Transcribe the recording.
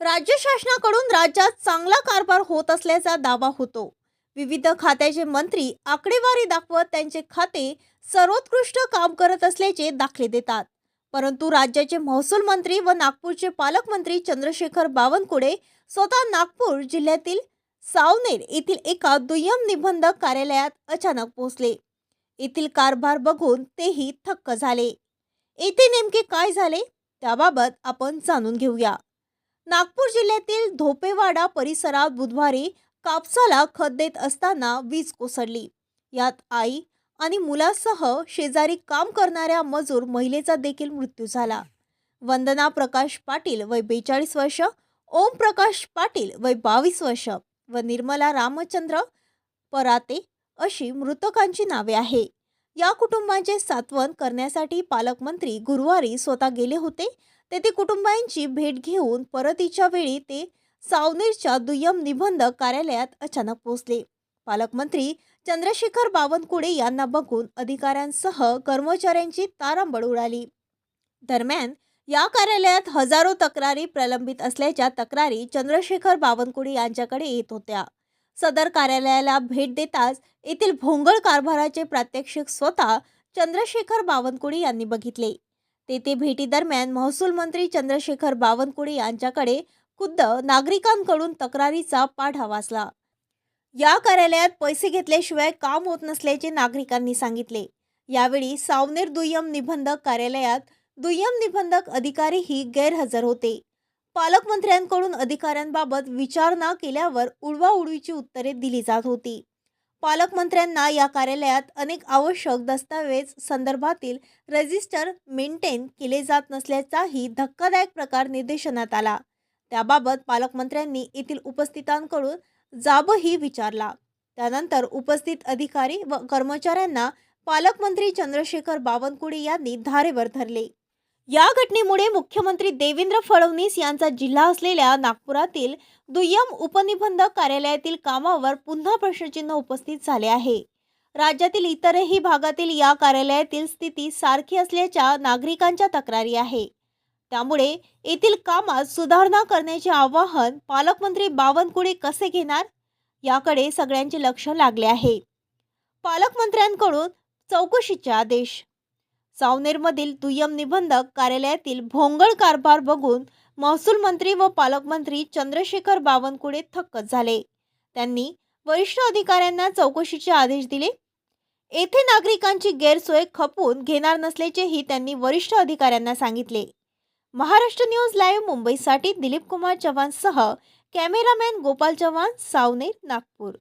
राज्य शासनाकडून राज्यात चांगला कारभार होत असल्याचा दावा होतो. विविध खात्याचे मंत्री आकडेवारी दाखवत त्यांचे खाते सर्वोत्कृष्ट काम करत असल्याचे दाखले देतात. परंतु राज्याचे महसूल मंत्री व नागपूरचे पालकमंत्री चंद्रशेखर बावनकुळे स्वतः नागपूर जिल्ह्यातील सावनेर येथील एका दुय्यम निबंधक कार्यालयात अचानक पोहोचले. येथील कारभार बघून तेही थक्क झाले. येथे नेमके काय झाले? त्याबाबत आपण जाणून घेऊया. नागपूर जिल्ह्यातील धोपेवाडा परिसरात बुधवारी कापसाला खत देत असताना वीज कोसळली. यात आई आणि मुलासह शेजारी काम करणाऱ्या मजूर महिलेचा देखील मृत्यू झाला. वंदना प्रकाश पाटील वय बेचाळीस वर्ष ओम प्रकाश पाटील वय बावीस वर्ष व निर्मला रामचंद्र पराते अशी मृतकांची नावे आहे. या कुटुंबांचे सात्वन करण्यासाठी पालकमंत्री गुरुवारी स्वतः गेले होते तेथे कुटुंबांची भेट घेऊन परतीच्या वेळी ते सावनेरच्या दुय्यम निबंधक कार्यालयात अचानक पोहोचले. पालकमंत्री चंद्रशेखर बावनकुळे यांना बघून अधिकाऱ्यांसह कर्मचाऱ्यांची तारांबळ उडाली. दरम्यान या कार्यालयात हजारो तक्रारी प्रलंबित असल्याच्या तक्रारी चंद्रशेखर बावनकुळे यांच्याकडे येत होत्या. सदर कार्यालयाला भेट देताच येथील भोंगळ कारभाराचे प्रात्यक्षिक स्वतः चंद्रशेखर बावनकुळे यांनी बघितले. तेथे भेटीदरम्यान महसूल मंत्री चंद्रशेखर बावनकुळे यांच्याकडे खुद्द नागरिकांकडून तक्रारीचा पाठा वाचला. या कार्यालयात पैसे घेतल्याशिवाय काम होत नसल्याचे नागरिकांनी सांगितले. यावेळी सावनेर दुय्यम निबंधक कार्यालयात दुय्यम निबंधक अधिकारीही गैरहजर होते. पालकमंत्र्यांकडून अधिकाऱ्यांबाबत विचारणा केल्यावर उडवाउडवीची उत्तरे दिली जात होती. पालकमंत्र्यांना या कार्यालयात अनेक आवश्यक दस्तावेज संदर्भातील रजिस्टर मेंटेन केले जात नसल्याचाही धक्कादायक प्रकार निर्देशनात आला. त्याबाबत पालकमंत्र्यांनी येथील उपस्थितांकडून जाबही विचारला. त्यानंतर उपस्थित अधिकारी व कर्मचाऱ्यांना पालकमंत्री चंद्रशेखर बावनकुळे यांनी धारेवर धरले. या घटनेमुळे मुख्यमंत्री देवेंद्र फडणवीस यांचा जिल्हा असलेल्या नागपुरातील दुय्यम उपनिबंधक कार्यालयातील कामावर पुन्हा प्रश्नचिन्ह उपस्थित झाले आहे. राज्यातील इतरही भागातील या कार्यालयातील स्थिती सारखी असल्याच्या नागरिकांच्या तक्रारी आहे. त्यामुळे येथील कामात सुधारणा करण्याचे आवाहन पालकमंत्री बावनकुळे कसे घेणार? याकडे सगळ्यांचे लक्ष लागले आहे. पालकमंत्र्यांकडून चौकशीचे आदेश सावनेरमधील दुय्यम निबंधक कार्यालयातील भोंगळ कारभार बघून महसूल मंत्री व पालकमंत्री चंद्रशेखर बावनकुळे थक्कच झाले. त्यांनी वरिष्ठ अधिकाऱ्यांना चौकशीचे आदेश दिले. येथे नागरिकांची गैरसोय खपवून घेणार नसल्याचेही त्यांनी वरिष्ठ अधिकाऱ्यांना सांगितले. महाराष्ट्र न्यूज लाईव्ह मुंबईसाठी दिलीप कुमार चव्हाणसह कॅमेरामॅन गोपाल चव्हाण सावनेर नागपूर.